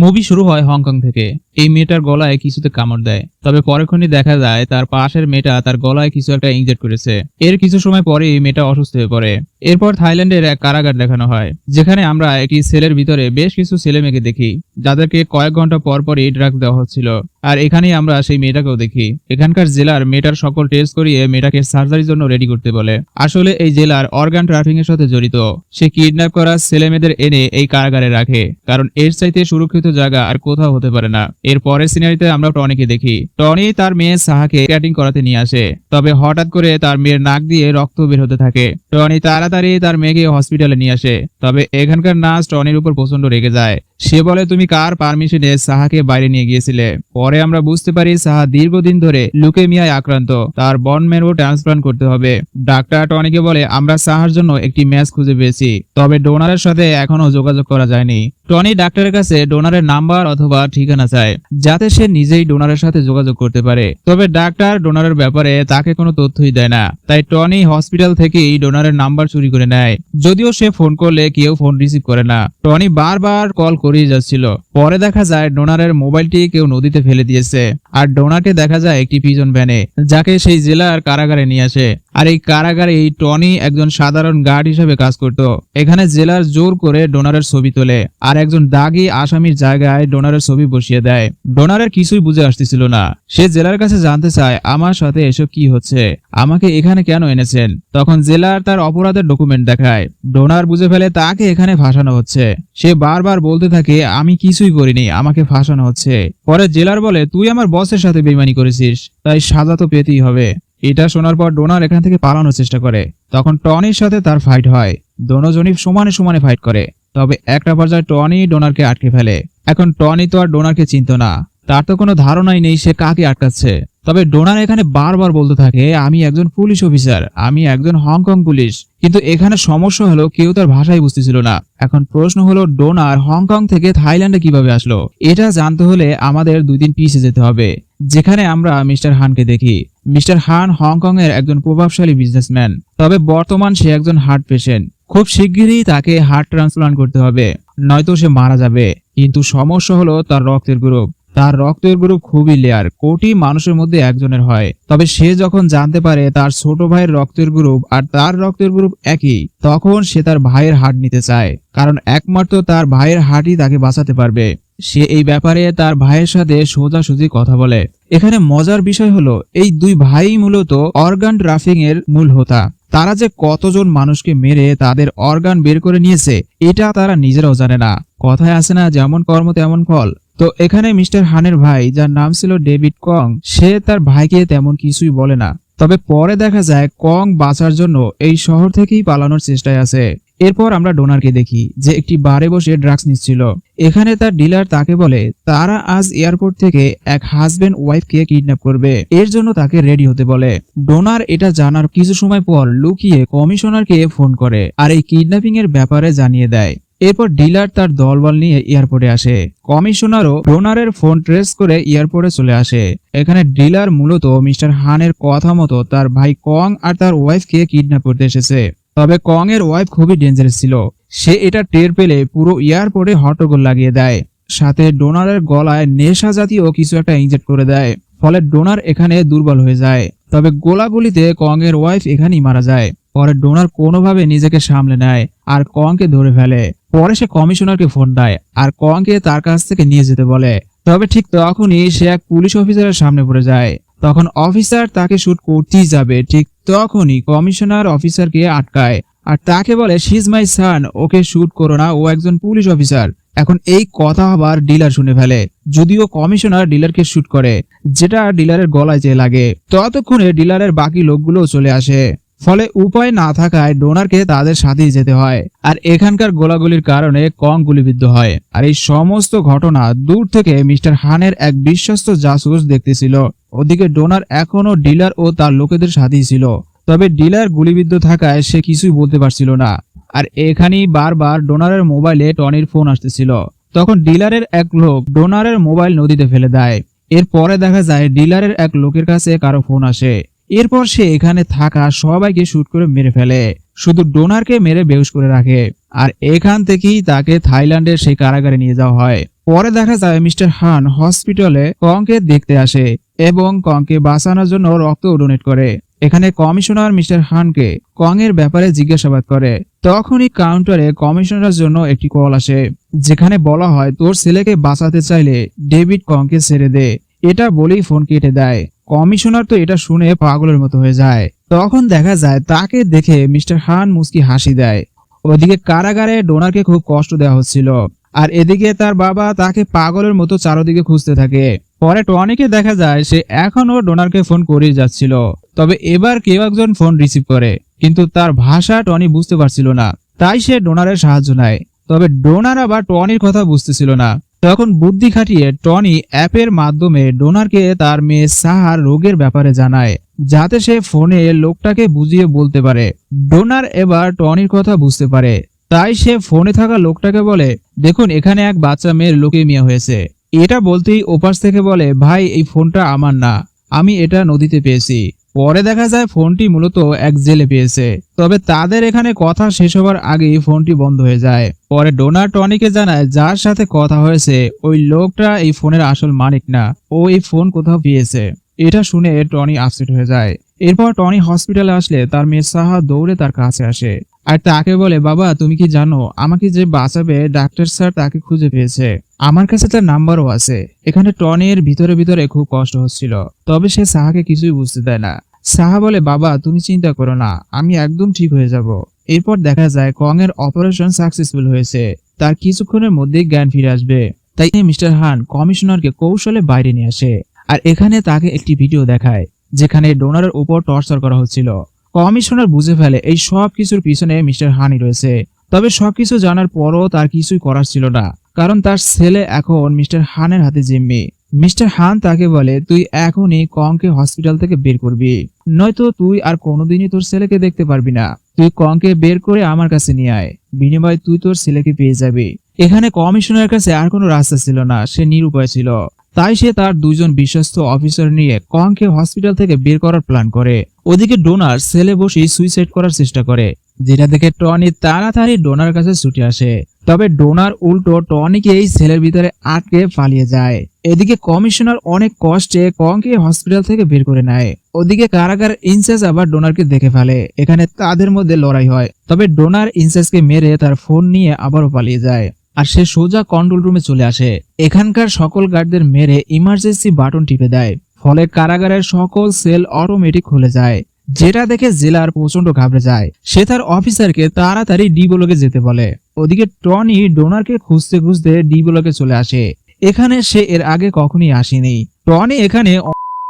Movie শুরু হয় Hong Kong থেকে। এই মেয়েটার গলায় কিছুতে কামড় দেয়। তবে পরক্ষণই দেখা যায়, তার পাশের মেয়েটা তার গলায় কিছু একটা ইনজেক্ট করেছে। এর কিছু সময় পরে এই মেয়েটা অসুস্থ হয়ে পড়ে। এরপর থাইল্যান্ডের এক কারাগার দেখানো হয়, যেখানে আমরা একটি সেলের ভিতরে বেশ কিছু ছেলে মেয়েকে দেখি, যাদেরকে কয়েক ঘণ্টা পর পরই ড্রাগ দেওয়া হচ্ছিল। আর এখানেই আমরা সেই মেয়েটাকেও দেখি। এখানকার জেলার মেয়েটার সকল টেস্ট করিয়ে মেয়েটাকে সার্জারির জন্য রেডি করতে বলে। আসলে এই জেলার অর্গান ট্রাফিং এর সাথে জড়িত। সে কিডন্যাপ করা ছেলে মেয়েদের এনে এই কারাগারে রাখে, কারণ এর চাইতে সুরক্ষিত জায়গা আর কোথাও হতে পারে না। এর পরের সিনারিতে আমরা টনিকে দেখি। টনি তার মেয়ে সাহাকে ক্যাটিং করাতে নিয়ে আসে। তবে হঠাৎ করে তার মেয়ের নাক দিয়ে রক্ত বের হতে থাকে। টনি তাড়াতাড়ি তার মেয়েকে হসপিটালে নিয়ে আসে। তবে এখানকার নার্স টনির উপর প্রচণ্ড রেগে যায়। সে বলে, তুমি কার পারমিশনে সাহাকে বাইরে নিয়ে গিয়েছিলে? পরে আমরা বুঝতে পারি সাহা দীর্ঘদিন ধরে লুকেমিয়ায় আক্রান্ত। তার বন মেরু ট্রান্সপ্লান্ট করতে হবে। ডাক্তার টনিকে বলে, আমরা সাহার জন্য একটি ম্যাচ খুঁজে পেয়েছি, তবে ডোনারের সাথে এখনও যোগাযোগ করা যায়নি। টনি ডাক্তারের কাছে ডোনারের নাম্বার অথবা ঠিকানা চায়, যাতে সে নিজেই ডোনারের সাথে যোগাযোগ করতে পারে। তবে ডাক্তার ডোনারের ব্যাপারে তাকে কোনো তথ্যই দেয় না। তাই টনি হসপিটাল থেকেই ডোনারের নাম্বার চুরি করে নেয়। যদিও সে ফোন করলে কেউ ফোন রিসিভ করে না। টনি বারবার কল করেই যাচ্ছিল। পরে দেখা যায় ডোনারের মোবাইলটি কেউ নদীতে ফেলে দিয়েছে। আর ডোনারকে দেখা যায় একটি পিজন ভ্যানে, যাকে সেই জেলার কারাগারে নিয়ে আসে। আর এই কারাগারে এই টনি একজন সাধারণ গার্ড হিসেবে কাজ করত। এখানে জেলার জোর করে ডোনারের ছবি তোলে, আর একজন দাগি আসামির জায়গায় ডোনারের ছবি বসিয়ে দেয়। ডোনারের কিছুই বুঝে আসতেছিল না। সে জেলার কাছে জানতে চায়, আমার সাথে এসব কি হচ্ছে? আমাকে এখানে কেন এনেছেন? তখন জেলার তার অপরাধের ডকুমেন্ট দেখায়। ডোনার বুঝে ফেলে তাকে এখানে ফাঁসানো হচ্ছে। সে বারবার বলতে থাকে, আমি কিছুই করিনি, আমাকে ফাঁসানো হচ্ছে। পরে জেলার বলে, তুই আমার বসের সাথে বেইমানি করেছিস, তাই সাজা তো পেতেই হবে। এটা শোনার পর ডোনার এখান থেকে পালানোর চেষ্টা করে। তখন টনির সাথে তার ফাইট হয়। দোনোজনই সমানে সমানে ফাইট করে। তবে একটা পর্যায়ে টনি ডোনারকে আটকে ফেলে। এখন টনি তো আর ডোনারকে চিনত না। তার তো কোনো ধারণাই নেই সে কাকে আটকাচ্ছে। তবে ডোনার এখানে বারবার বলতে থাকে, আমি একজন পুলিশ অফিসার, আমি একজন হংকং পুলিশ। কিন্তু এখানে সমস্যা হলো কেউ তার ভাষাই বুঝতেছিল না। এখন প্রশ্ন হলো, ডোনার হংকং থেকে থাইল্যান্ডে কীভাবে আসলো? এটা জানতে হলে আমাদের দুই দিন পিছিয়ে যেতে হবে। যেখানে আমরা মিস্টার হানকে দেখি। মিস্টার হান হংকং এর একজন প্রভাবশালী বিজনেসম্যান তবে বর্তমান সে একজন হার্ট পেশেন্ট খুব শিগগিরই তাকে হার্ট ট্রান্সপ্লান্ট করতে হবে, নয়তো সে মারা যাবে। কিন্তু সমস্যা হলো তার রক্তের গ্রুপ। তার রক্তের গ্রুপ খুবই লেয়ার, কোটি মানুষের মধ্যে একজনের হয়। তবে সে যখন জানতে পারে তার ছোট ভাইয়ের রক্তের গ্রুপ আর তার রক্তের গ্রুপ একই, তখন সে তার ভাইয়ের হাট নিতে চায়, কারণ একমাত্র তার ভাইয়ের হাটই তাকে বাঁচাতে পারবে। সে এই ব্যাপারে তার ভাইয়ের সাথে সোজাসুজি কথা বলে। এখানে মজার বিষয় হলো, এই দুই ভাই মূলত অর্গান ট্রাফিং এর মূল হোতা। তারা যে কতজন মানুষকে মেরে তাদের অর্গান বের করে নিয়েছে, এটা তারা নিজেরাও জানে না। কথায় আসে না, যেমন কর্ম তেমন ফল। তো এখানে মিস্টার হানের ভাই, যার নাম ছিল ডেভিড কং, সে তার ভাইকে তেমন কিছুই বলে না। তবে পরে দেখা যায়, কং বাঁচার জন্য এই শহর থেকেই পালানোর চেষ্টায় আছে। এরপর আমরা ডোনারকে দেখি যে একটি বারে বসে ড্রাগস নিচ্ছিল। এখানে তার ডিলার তাকে বলে, তারা আজ এয়ারপোর্ট থেকে এক হাজবেন্ড ওয়াইফকে কিডন্যাপ করবে। এর জন্য তাকে রেডি হতে বলে। ডোনার এটা জানার কিছু সময় পর লুকিয়ে কমিশনারকে ফোন করে আর এই কিডন্যাপিং এর ব্যাপারে জানিয়ে দেয়। এরপর ডিলার তার দলবল নিয়ে এয়ারপোর্টে আসে। কমিশনারও ডোনারের ফোন ট্রেস করে এয়ারপোর্টে চলে আসে। এখানে ডিলার মূলত মিস্টার হানের কথা মতো তার ভাই কং আর তার ওয়াইফকে কিডন্যাপ করতে এসেছে। তবে কং এর ওয়াইফ খুবই ডেঞ্জারাস ছিল। সে এটা টের পেলে পুরো এয়ারপোর্টে হট্টগোল লাগিয়ে দেয়। সাথে ডোনারের গলায় নেশা জাতীয় কিছু একটা ইনজেক্ট করে দেয়। ফলে ডোনার এখানে দুর্বল হয়ে যায়। তবে গোলাগুলিতে কং এর ওয়াইফ এখানেই মারা যায়। পরে ডোনার কোনোভাবে নিজেকে সামলে নেয় আর কংকে ধরে ফেলে। পরে সে কমিশনারকে ফোন দেয় আর কংকে তার কাছ থেকে নিয়ে যেতে বলে। তবে ঠিক তখনই সে এক পুলিশ অফিসারের সামনে পড়ে যায়। তখন অফিসার তাকে শুট করতেই যাবে ঠিক তখনই কমিশনার অফিসারকে আটকায়। আর তাকে বলে শিজ মাই সান ওকে শুট করো না, ও একজন পুলিশ অফিসার। এখন এই কথা আবার ডিলার শুনে ফেলে, যদিও কমিশনার ডিলারকে শুট করে, যেটা ডিলারের গলায় যে লাগে। ততক্ষণে ডিলারের বাকি লোকগুলো চলে আসে। ফলে উপায় না থাকায় ডোনারকে তাদের সাথেই যেতে হয়। আর এখানকার গোলাগুলির কারণে কং গুলিবিদ্ধ হয়। আর এই সমস্ত ঘটনা দূর থেকে মিস্টার হানের এক বিশ্বস্ত জাসুস দেখতেছিল। ওদিকে ডোনার এখনও ডিলার ও তার লোকেদের সাথেই ছিল। তবে ডিলার গুলিবিদ্ধ থাকায় সে কিছুই বলতে পারছিল না। আর এখানেই বারবার ডোনারের মোবাইলে টনির ফোন আসতেছিল। তখন ডিলারের এক লোক ডোনারের মোবাইল নদীতে ফেলে দেয়। এরপরে দেখা যায় ডিলারের এক লোকের কাছে কারও ফোন আসে। এরপর সে এখানে থাকা সবাইকে শুট করে মেরে ফেলে। শুধু ডোনারকে মেরে বেহুশ করে রাখে। আর এখান থেকেই তাকে থাইল্যান্ডের সেই কারাগারে নিয়ে যাওয়া হয়। পরে দেখা যায় মিস্টার হান হসপিটালে কংকে দেখতে আসে এবং কংকে বাঁচানোর জন্য রক্ত ডোনেট করে। এখানে কমিশনার মিস্টার হানকে কং এর ব্যাপারে জিজ্ঞাসাবাদ করে। তখনই কাউন্টারে কমিশনারের জন্য একটি কল আসে, যেখানে বলা হয়, তোর ছেলেকে বাঁচাতে চাইলে ডেভিড কংকে ছেড়ে দে। এটা বলেই ফোন কেটে দেয়। কমিশনার তো এটা শুনে পাগলের মতো হয়ে যায়। তখন দেখা যায় তাকে দেখে মিস্টার হান মুস্কি হাসি দেয়। ওদিকে কারাগারে ডোনারকে খুব কষ্ট দেওয়া হচ্ছিল। আর এদিকে তার বাবা তাকে পাগলের মতো চারদিকে খুঁজতে থাকে। পরে টনিকে দেখা যায় সে এখনও ডোনারকে ফোন করেই যাচ্ছিল। তবে এবার কেউ একজন ফোন রিসিভ করে। কিন্তু তার ভাষা টনি বুঝতে পারছিল না। তাই সে ডোনারের সাহায্য নেয়। তবে ডোনার আবার টনির কথা বুঝতেছিল না। তখন বুদ্ধি খাটিয়ে টনি অ্যাপের মাধ্যমে ডোনারকে তার মেয়ে সাহার রোগের ব্যাপারে জানায়, যাতে সে ফোনে লোকটাকে বুঝিয়ে বলতে পারে। ডোনার এবার টনির কথা বুঝতে পারে। তাই সে ফোনে থাকা লোকটাকে বলে, দেখুন, এখানে এক বাচ্চা মেয়ের লোকে লোকেমিয়া হয়েছে। এটা বলতেই ওপাশ থেকে বলে, ভাই, এই ফোনটা আমার না। আমি এটা নদীতে পেয়েছি। পরে দেখা যায় ফোনটি মূলত এক জেলে পেয়েছে। তবে তাদের এখানে কথা শেষ হবার আগেই ফোনটি বন্ধ হয়ে যায়। পরে ডোনার টনিকে জানায়, যার সাথে কথা হয়েছে, ওই লোকটা এই ফোনের আসল মালিক না। ও এই ফোন কোথাও পেয়েছে। এটা শুনে টনি আপসেট হয়ে যায়। এরপর টনি হসপিটালে আসলে তার মেয়ে সাহা দৌড়ে তার কাছে আসে। আর তাকে বলে, বাবা, তুমি কি জানো, আমাকে যে বাঁচাবে, ডাক্তার স্যার তাকে খুঁজে পেয়েছে। আমার কাছে তার নাম্বারও আছে। এখানে টনির ভিতরে ভিতরে খুব কষ্ট হচ্ছিল। তবে সে সাহাকে কিছুই বুঝতে দেয় না। সাহা বলে, বাবা, তুমি চিন্তা করো না, আমি একদম ঠিক হয়ে যাব। এরপর দেখা যায় কং এর অপারেশন সাকসেসফুল হয়েছে। তার কিছুক্ষণের মধ্যেই জ্ঞান ফিরে আসবে। তাই মিস্টার হান কমিশনারকে কৌশলে বাইরে নিয়ে আসে আর এখানে তাকে একটি ভিডিও দেখায়, যেখানে ডোনারের উপর টর্চার করা হচ্ছিল। কমিশনার বুঝে ফেলে এই সব কিছুর পিছনে মিস্টার হানি রয়েছে। তবে সবকিছু জানার পরও তার কিছুই করার ছিল না, কারণ তার ছেলে এখন মিস্টার হানের হাতে জিম্মি। মিস্টার হান তাকে বলে, তুই এখনই কংকে হসপিটাল থেকে বের করবি। নয়তো তুই আর কোনোদিনই তোর ছেলেকে দেখতে পারবি না। তুই কংকে বের করে আমার কাছে নিয়ে আয়। বিনিময়ে তুই তোর ছেলেকে পেয়ে যাবি। এখানে কমিশনারের কাছে আর কোনো রাস্তা ছিল না, সে নিরুপায় ছিল। তাই সে তার দুইজন বিশ্বস্ত অফিসার নিয়ে কংকে হসপিটাল থেকে বের করার প্ল্যান করে। ওদিকে ডোনার ছেলে বসে সুইসাইড করার চেষ্টা করে। যেটা দেখে টনি তাড়াতাড়ি ডোনার কাছে ছুটে আসে। তবে ডোনার উল্টো টনিকে এই সেলের ভিতরে আটকে পালিয়ে যায়। এদিকে কমিশনার অনেক কষ্টে কংকে হসপিটাল থেকে বের করে নেয়। ওদিকে কারাগার ইনচার্জ আবার ডোনারকে দেখে ফেলে। এখানে তাদের মধ্যে লড়াই হয়। তবে ডোনার ইনচার্জকে মেরে তার ফোন নিয়ে আবারও পালিয়ে যায়। আর সে সোজা কন্ট্রোল রুমে চলে আসে। এখানকার সকল গার্ডদের মেরে ইমার্জেন্সি বাটন টিপে দেয়। ফলে কারাগারের সকল সেল অটোমেটিক খুলে যায়। যেটা দেখে জেলার প্রচণ্ড ঘাবড়ে যায়, সে তার অফিসারকে তাড়াতাড়ি ডি ব্লকে যেতে বলে। ওদিকে টনি ডোনারকে খুঁজতে খুঁজতে ডি ব্লকে চলে আসে। এখানে সে এর আগে কখনই আসেনি। টনি এখানে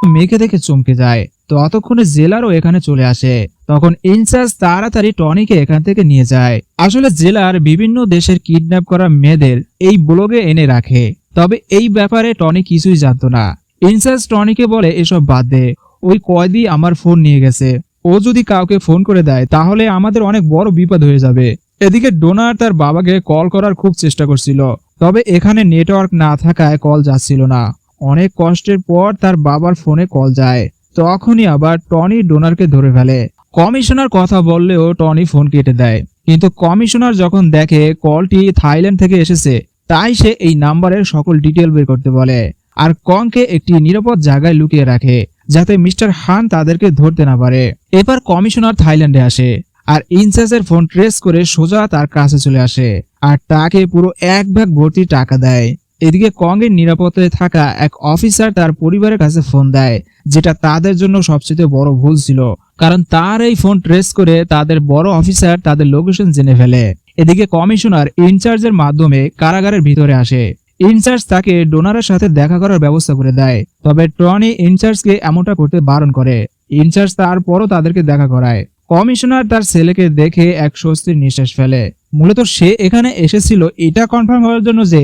মেয়েকে দেখে চমকে যায়। ততক্ষণে জেলারও এখানে চলে আসে। তখন ইনচার্জ তাড়াতাড়ি টনিকে এখান থেকে নিয়ে যায়। আসলে জেলার বিভিন্ন দেশের কিডন্যাপ করা মেয়েদের এই ব্লগে এনে রাখে। তবে এই ব্যাপারে টনি কিছুই জানতো না। ইনচার্জ টনিকে বলে এসব বাদ দে। ওই কয়েদি আমার ফোন নিয়ে গেছে। ও যদি কাউকে ফোন করে দেয়, তাহলে আমাদের অনেক বড় বিপদ হয়ে যাবে। এদিকে ডোনার তার বাবাকে কল করার খুব চেষ্টা করছিল, তবে এখানে নেটওয়ার্ক না থাকায় কল যাচ্ছিল না। অনেক কষ্টের পর তার বাবার ফোনে কল যায়। তখনই আবার টনি ডোনারকে ধরে ফেলে। কমিশনার কথা বললেও টনি ফোন কেটে দেয়। কিন্তু কমিশনার যখন দেখে কলটি থাইল্যান্ড থেকে এসেছে, তাই সে এই নাম্বারের সকল ডিটেল বের করতে বলে। আর কংকে একটি নিরাপদ জায়গায় লুকিয়ে রাখে। যাতে মিস্টার হান তাদেরকে ধরতে না পারে। এবার কমিশনার থাইল্যান্ডে আসে আর ইনচার্জের ফোন ট্রেস করে সোজা তার কাছে চলে আসে আর তাকে পুরো এক ভাগ ভর্তি টাকা দেয়। এদিকে কংয়ের নিরাপত্তায় থাকা এক অফিসার তার পরিবারের কাছে ফোন দেয়, যেটা তাদের জন্য সবচেয়ে বড় ভুল ছিল। কারণ তার এই ফোন ট্রেস করে তাদের বড় অফিসার তাদের লোকেশন জেনে ফেলে। এদিকে কমিশনার ইনচার্জের মাধ্যমে কারাগারের ভিতরে আসে। ইনচার্জ তাকে ডোনারের সাথে দেখা করার ব্যবস্থা করে দেয়, তবে টনি ইনচার্জকে এমনটা করতে বারণ করে। ইনচার্জ তারপরও তাদেরকে দেখা করায়। কমিশনার তার ছেলেকে দেখে এক স্বস্তির নিঃশ্বাস ফেলে। মূলত সে এখানে এসেছিল, এটা কনফার্ম হওয়ার জন্য যে,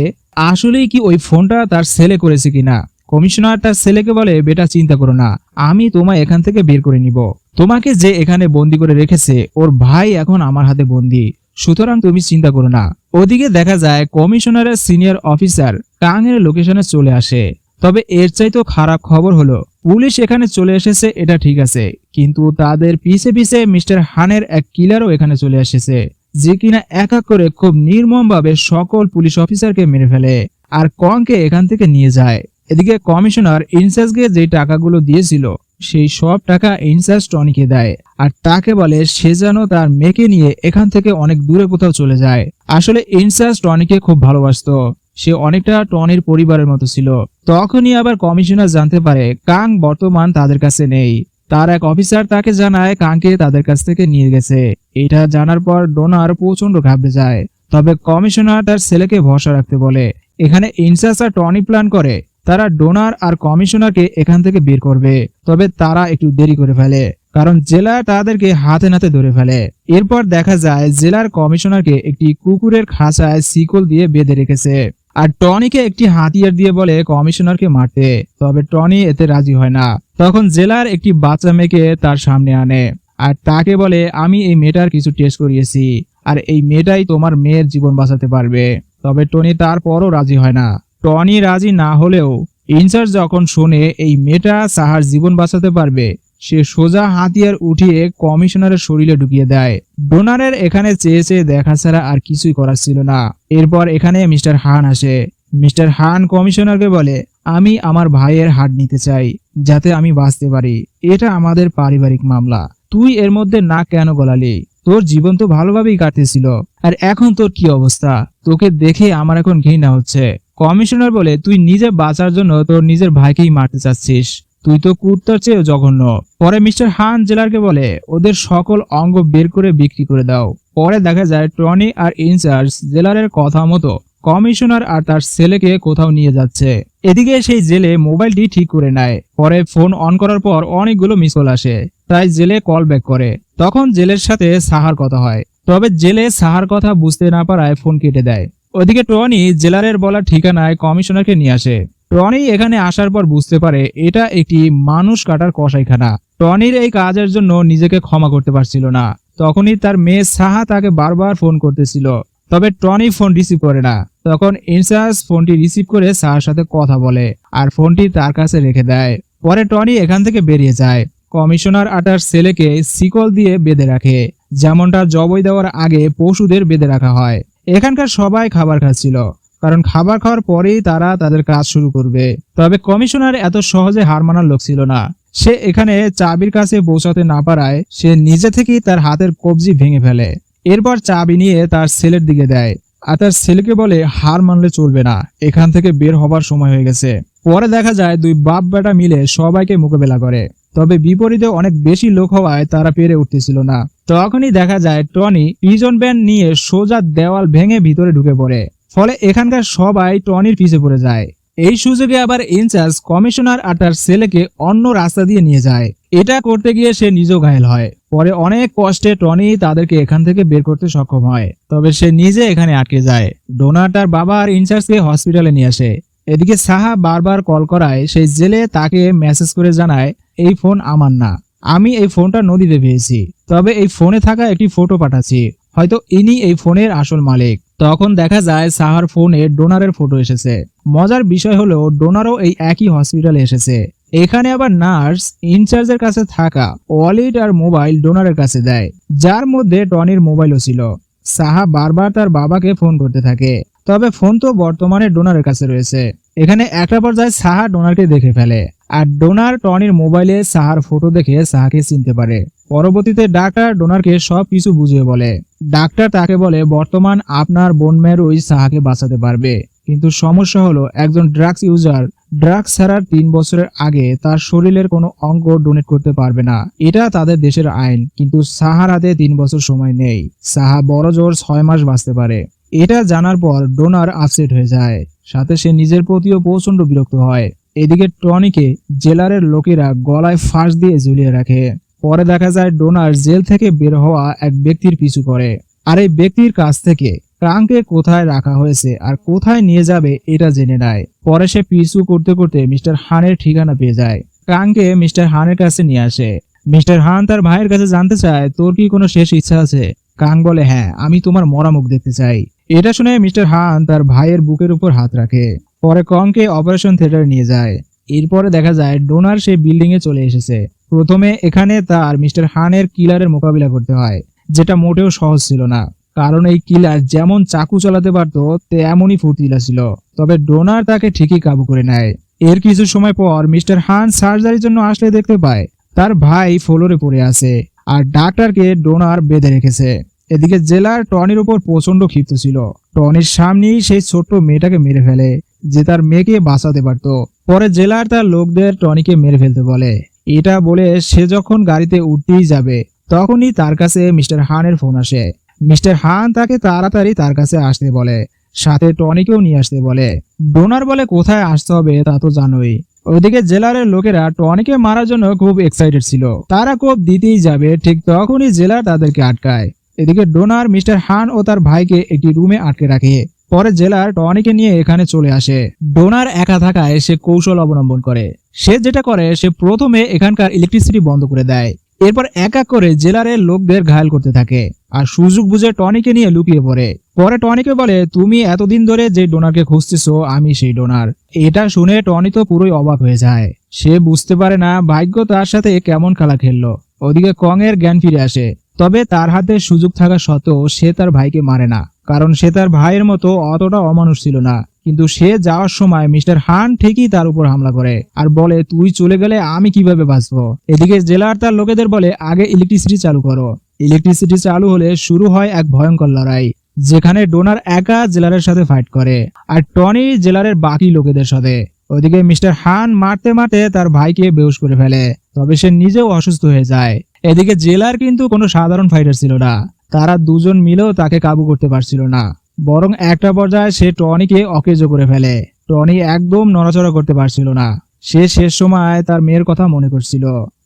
আসলেই কি ওই ফোনটা তার ছেলে করেছে কিনা? কমিশনার তার ছেলেকে বলে, বেটা, চিন্তা করো না, আমি তোমায় এখান থেকে বের করে নিব। তোমাকে যে এখানে বন্দি করে রেখেছে, ওর ভাই এখন আমার হাতে বন্দি। সুতরাং তুমি চিন্তা করো না। ওদিকে দেখা যায় কমিশনারের সিনিয়র অফিসার কাংয়ের লোকেশনে চলে আসে। তবে এর চাইতেও খারাপ খবর হলো, পুলিশ এখানে চলে এসেছে, এটা ঠিক আছে। কিন্তু তাদের পিছে পিছে মিস্টার হানের এক কিলারও এখানে চলে এসেছে, যে কিনা এক এক করে খুব নির্মমভাবে সকল পুলিশ অফিসারকে মেরে ফেলে আর কংকে এখান থেকে নিয়ে যায়। এদিকে কমিশনার ইনচার্জকে যে টাকাগুলো দিয়েছিল সেই সব টাকা ইনচার্জ টনিকে দেয়। আর তাকে বলে সে যেন তার মেয়েকে নিয়ে এখান থেকে অনেক দূরে কোথাও চলে যায়। আসলে ইনচার্জ টনিকে খুব ভালোবাসতো। সে অনেকটা টনির পরিবারের মতো ছিল। তখনই আবার কমিশনার জানতে পারে, কাং বর্তমান তাদের কাছে নেই। তার এক অফিসার তাকে জানায়, কাংকে তাদের কাছ থেকে নিয়ে গেছে। এটা জানার পর ডোনার প্রচণ্ড ঘাবড়ে যায়। তবে কমিশনার তার ছেলেকে ভরসা রাখতে বলে, এখানে ইনসাস আর টনি প্ল্যান করে। তারা ডোনার আর কমিশনারকে এখান থেকে বের করবে। তবে তারা একটু দেরি করে ফেলে, কারণ জেলা তাদেরকে হাতে নাতে ধরে ফেলে। এরপর দেখা যায়, জেলার কমিশনারকে একটি কুকুরের খাঁচায় শিকল দিয়ে বেঁধে রেখেছে। আর টনিকে একটি হাতিয়ার দিয়ে বলে কমিশনারকে মারতে, তবে টনি এতে রাজি হয় না। তখন জেলার একটি বাচ্চা মেয়েকে তার সামনে আনে, আর তাকে বলে, আমি এই মেয়েটার কিছু টেস্ট করিয়েছি, আর এই মেয়েটাই তোমার মেয়ের জীবন বাঁচাতে পারবে। তবে টনি তারপরও রাজি হয় না। টনি রাজি না হলেও ইনচার্জ যখন শোনে এই মেয়েটা সাহার জীবন বাঁচাতে পারবে, সে সোজা হাতিয়ার উঠিয়ে কমিশনারের শরীরে ঢুকিয়ে দেয়। ডোনারের এখানে চেয়ে চেয়ে দেখা ছাড়া আর কিছুই করার ছিল না। এরপর এখানে মিস্টার হান আসে। মিস্টার হান কমিশনারকে বলে, আমি আমার ভাইয়ের হাট নিতে চাই, যাতে আমি বাঁচতে পারি। এটা আমাদের পারিবারিক মামলা। তুই এর মধ্যে না কেন গলালি? তোর জীবন তো ভালোভাবেই কাটতেছিল। আর এখন তোর কি অবস্থা? তোকে দেখে আমার এখন ঘৃণা হচ্ছে। কমিশনার বলে, তুই নিজে বাঁচার জন্য তোর নিজের ভাইকেই মারতে চাচ্ছিস। তুই তো কুর্তার চেয়েও জঘন্য। পরে মিস্টার হান জেলারকে বলে, ওদের সকল অঙ্গ বের করে বিক্রি করে দাও। পরে দেখা যায়, টনি আর ইনচার্জ জেলারের কথা মতো কমিশনার আর তার ছেলেকে কোথাও নিয়ে যাচ্ছে। এদিকে সেই জেলে মোবাইলটি ঠিক করে নেয়। পরে ফোন অন করার পর অনেকগুলো মিস কল আসে। তাই জেলে কল ব্যাক করে। তখন জেলের সাথে সাহার কথা হয়। তবে জেলে সাহার কথা বুঝতে না পারায় ফোন কেটে দেয়। ওদিকে টনি জেলারের বলা ঠিকানায় কমিশনারকে নিয়ে আসে। টনি এখানে আসার পর বুঝতে পারে এটা একটি মানুষ কাটার কসাইখানা। টনির এই কাজের জন্য নিজেকে ক্ষমা করতে পারছিল না। তখনই তার মেয়ে সাহা তাকে বারবার ফোন করতেছিল। তবে টনি ফোন রিসিভ করে না। তখন ইনচার্জ ফোনটি রিসিভ করে সাহার সাথে কথা বলে আর ফোনটি তার কাছে রেখে দেয়। পরে টনি এখান থেকে বেরিয়ে যায়। কমিশনার আর তার ছেলেকে শিকল দিয়ে বেঁধে রাখে। যেমনটা জবই দেওয়ার আগে পশুদের বেঁধে রাখা হয়। এখানকার সবাই খাবার খাচ্ছিল, কারণ খাবার খাওয়ার পরেই তারা তাদের কাজ শুরু করবে। তবে কমিশনার এত সহজে হার মানার লোক ছিল না। সে এখানে চাবির কাছে পৌঁছাতে না পারায় সে নিজে থেকেই তার হাতের কবজি ভেঙে ফেলে। এরপর চাবি নিয়ে তার ছেলের দিকে দেয়, আর তার ছেলেকে বলে, হার মানলে চলবে না, এখান থেকে বের হবার সময় হয়ে গেছে। পরে দেখা যায় দুই বাপ বেটা মিলে সবাইকে মোকাবেলা করে। তবে বিপরীতে অনেক বেশি লোক হওয়ায় তারা পেরে উঠতেছিল না। তখনই দেখা যায় টনি পিজন ব্যান্ড নিয়ে সোজা দেওয়াল ভেঙে ভিতরে ঢুকে পড়ে। ফলে এখানকার সবাই টনির পিছে পড়ে যায়। এই সুযোগে আবার ইনচার্জ, কমিশনার আর তার ছেলেকে অন্য রাস্তা দিয়ে নিয়ে যায়। এটা করতে গিয়ে সে নিজেও ঘায়েল হয়। পরে অনেক কষ্টে টনি তাদেরকে এখান থেকে বের করতে সক্ষম হয়। তবে সে নিজে এখানে আটকে যায়। ডোনার তার বাবা আর ইনচার্জকে হসপিটালে নিয়ে আসে। এদিকে সাহা বারবার কল করায়, সেই জেলে তাকে মেসেজ করে জানায় এই ফোন আমার না। আমি এই ফোনটা নদীতে পেয়েছি। তবে এই ফোনে থাকা একটি ফটো পাঠাচ্ছি। হয়তো ইনি এই ফোনের আসল মালিক। তখন দেখা যায় সাহার ফোনে ডোনারের ফটো এসেছে। মজার বিষয় হলো, ডোনারও এই একই হসপিটালে এসেছে। এখানে আবার নার্স ইনচার্জের কাছে থাকা, ওয়ালেট আর মোবাইল ডোনারের কাছে দেয়। যার মধ্যে টনির মোবাইলও ছিল। সাহা বারবার তার বাবাকে ফোন করতে থাকে। তবে ফোন তো বর্তমানে ডোনারের কাছে রয়েছে। এখানে একটা পর্যায়ে সাহা ডোনারকে দেখে ফেলে। আর ডোনার টনির মোবাইলে সাহার ফটো দেখে সাহাকে চিনতে পারে। পরবর্তীতে ডাক্তার ডোনারকে সব কিছু বুঝিয়ে বলে। ডাক্তার তাকে বলে, বর্তমান আপনার বোন মেয়েরই সাহাকে বাঁচাতে পারবে। কিন্তু সমস্যা হলো, একজন ড্রাগস ইউজার, ড্রাগস ছাড়ার তিন বছরের আগে তার শরীরের কোনো অঙ্গ ডোনেট করতে পারবে না। এটা তাদের দেশের আইন, কিন্তু সাহার হাতে তিন বছর সময় নেই। সাহা বড় জোর ছয় মাস বাঁচতে পারে। এটা জানার পর ডোনার আপসেট হয়ে যায়। সাথে সে নিজের প্রতিও প্রচণ্ড বিরক্ত হয়। এদিকে টনিকে জেলারের লোকেরা গলায় ফাঁস দিয়ে ঝুলিয়ে রাখে। পরে দেখা যায় ডোনার জেল থেকে বের হওয়া এক ব্যক্তির পিছু করে। আর এই ব্যক্তির কাছ থেকে ক্রাঙ্কে কোথায় রাখা হয়েছে আর কোথায় নিয়ে যাবে এটা জেনে নেয়। পরে সে পিছু করতে করতে মিস্টার হানের ঠিকানা পেয়ে যায়। ক্রাঙ্কে মিস্টার হানের কাছে নিয়ে আসে। মিস্টার হান তার ভাইয়ের কাছে জানতে চায়, তোর কি কোনো শেষ ইচ্ছা আছে? কাং বলে হ্যাঁ আমি তোমার মরা মুখ দেখতে চাই। এটা শুনে মিস্টার হান তার ভাইয়ের বুকের উপর হাত রাখে। পরে কংকে অপারেশন থিয়েটারে নিয়ে যায়। এরপরে দেখা যায়, ডোনার সেই বিল্ডিং এ চলে এসেছে। প্রথমে এখানে তার মিস্টার হানের কিলারের মোকাবিলা করতে হয়, যেটা মোটেও সহজ ছিল না। কারণ এই কিলার যেমন চাকু চালাতে পারতো, তেমনই ফুর্তিলা ছিল। তবে ডোনার তাকে ঠিকই কাবু করে নেয়। এর কিছু সময় পর মিস্টার হান সার্জারির জন্য আসলে দেখতে পায়, তার ভাই ফ্লোরে পড়ে আছে, আর ডাক্তারকে ডোনার বেঁধে রেখেছে। এদিকে জেলার টনির উপর প্রচণ্ড ক্ষিপ্ত ছিল। টনির সামনেই সেই ছোট্ট মেয়েটাকে মেরে ফেলে। যে তার মেয়েকে বাঁচাতে পারত। পরে জেলার তার লোকদের টনিকে মেরে ফেলতে বলে। এটা বলে সে যখন গাড়িতে উঠতেই যাবে, তখনই তার কাছে মিস্টার হানের ফোন আসে। মিস্টার হান তাকে তাড়াতাড়ি তার কাছে আসতে বলে, সাথে টনিকেও নিয়ে আসতে বলে। ডোনার বলে, কোথায় আসতে হবে তা তো জানোই। ওইদিকে জেলারের লোকেরা টনিকে মারার জন্য খুব এক্সাইটেড ছিল। তারা কোপ দিতেই যাবে, ঠিক তখনই জেলার তাদেরকে আটকায়। এদিকে ডোনার, মিস্টার হান ও তার ভাইকে একটি রুমে আটকে রাখে। পরে জেলার টনিকে নিয়ে এখানে চলে আসে। ডোনার একা থাকায় সে কৌশল অবলম্বন করে। সে যেটা করে, সে প্রথমে এখানকার ইলেকট্রিসিটি বন্ধ করে দেয়। এরপর এক করে জেলারের লোকদের ঘায়াল করতে থাকে আর সুযোগ বুঝে টনিকে নিয়ে লুকিয়ে পড়ে। পরে টনিকে বলে, তুমি এতদিন ধরে যে ডোনারকে খুঁজতেছো, আমি সেই ডোনার। এটা শুনে টনি তো পুরোই অবাক হয়ে যায়। সে বুঝতে পারে না ভাগ্য তার সাথে কেমন খেলা খেললো। ওদিকে কং এর জ্ঞান ফিরে আসে। তবে তার হাতে সুযোগ থাকা সত্ত্বেও সে তার ভাইকে মারে না। কারণ সে তার ভাইয়ের মতো অতটা অমানুষ ছিল না। কিন্তু সে যাওয়ার সময় মিস্টার হান ঠিকই তার উপর হামলা করে আর বলে, তুই চলে গেলে আমি কীভাবে বাঁচবো? এদিকে জেলার তার লোকেদের বলে, আগে ইলেকট্রিসিটি চালু করো। ইলেকট্রিসিটি চালু হলে শুরু হয় এক ভয়ঙ্কর লড়াই, যেখানে ডোনার একা জেলারের সাথে ফাইট করে আর টনি জেলারের বাকি লোকেদের সাথে। ওদিকে মিস্টার হান মারতে মারতে তার ভাইকে বেহুশ করে ফেলে, তবে সে নিজেও অসুস্থ হয়ে যায়। এদিকে জেলার কিন্তু কোনো সাধারণ ফাইটার ছিল না। তারা দুজন মিলেও তাকে কাবু করতে পারছিল না। বরং একটা পর্যায়ে সে টনিকে অকেজ করে ফেলে। টনি একদম নড়াচড়া করতে পারছিল না। সে শেষ সময় তার মেয়ের কথা মনে করছিল।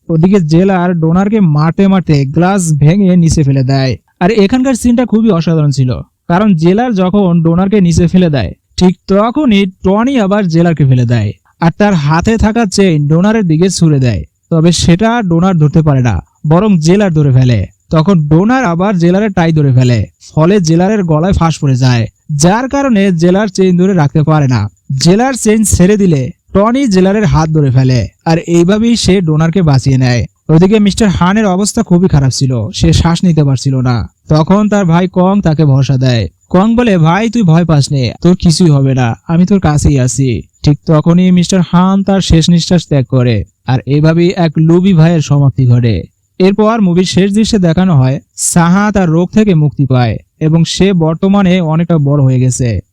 ওদিকে জেলার ডোনারকে মারতে মারতে গ্লাস ভেঙে নিচে ফেলে দেয়। আর এখানকার সিনটা খুবই অসাধারণ ছিল। কারণ জেলার যখন ডোনারকে নিচে ফেলে দেয়, ঠিক তখনই টনি আবার জেলারকে ফেলে দেয়। আর তার হাতে থাকা চেইন ডোনারের দিকে ছুড়ে দেয়। তবে সেটা ডোনার ধরতে পারে না, বরং জেলার ধরে ফেলে। তখন ডোনার আবার জেলারের টাই ধরে ফেলে, ফলে জেলারের গলায় ফাঁস পড়ে যায়, যার কারণে জেলার চেইন ধরে রাখতে পারে না। জেলার চেইন ছেড়ে দিলে টনি জেলারের হাত ধরে ফেলে, আর এইভাবেই সে ডোনারকে বাঁচিয়ে নেয়। ওদিকে মিস্টার হানের অবস্থা খুবই খারাপ ছিল, সে শ্বাস নিতে পারছিল না। তখন তার ভাই কং তাকে ভরসা দেয়, কং বলে, ভাই, তুই ভয় পাস নে, তোর কিছুই হবে না, আমি তোর কাছেই আছি। ঠিক তখনই মিস্টার হান তার শেষ নিঃশ্বাস ত্যাগ করে, আর এভাবেই এক লুবি ভাইয়ের সমাপ্তি ঘটে। এরপর মুভির শেষ দৃশ্যে দেখানো হয় সাহা তার রোগ থেকে মুক্তি পায় এবং সে বর্তমানে অনেকটা বড় হয়ে গেছে।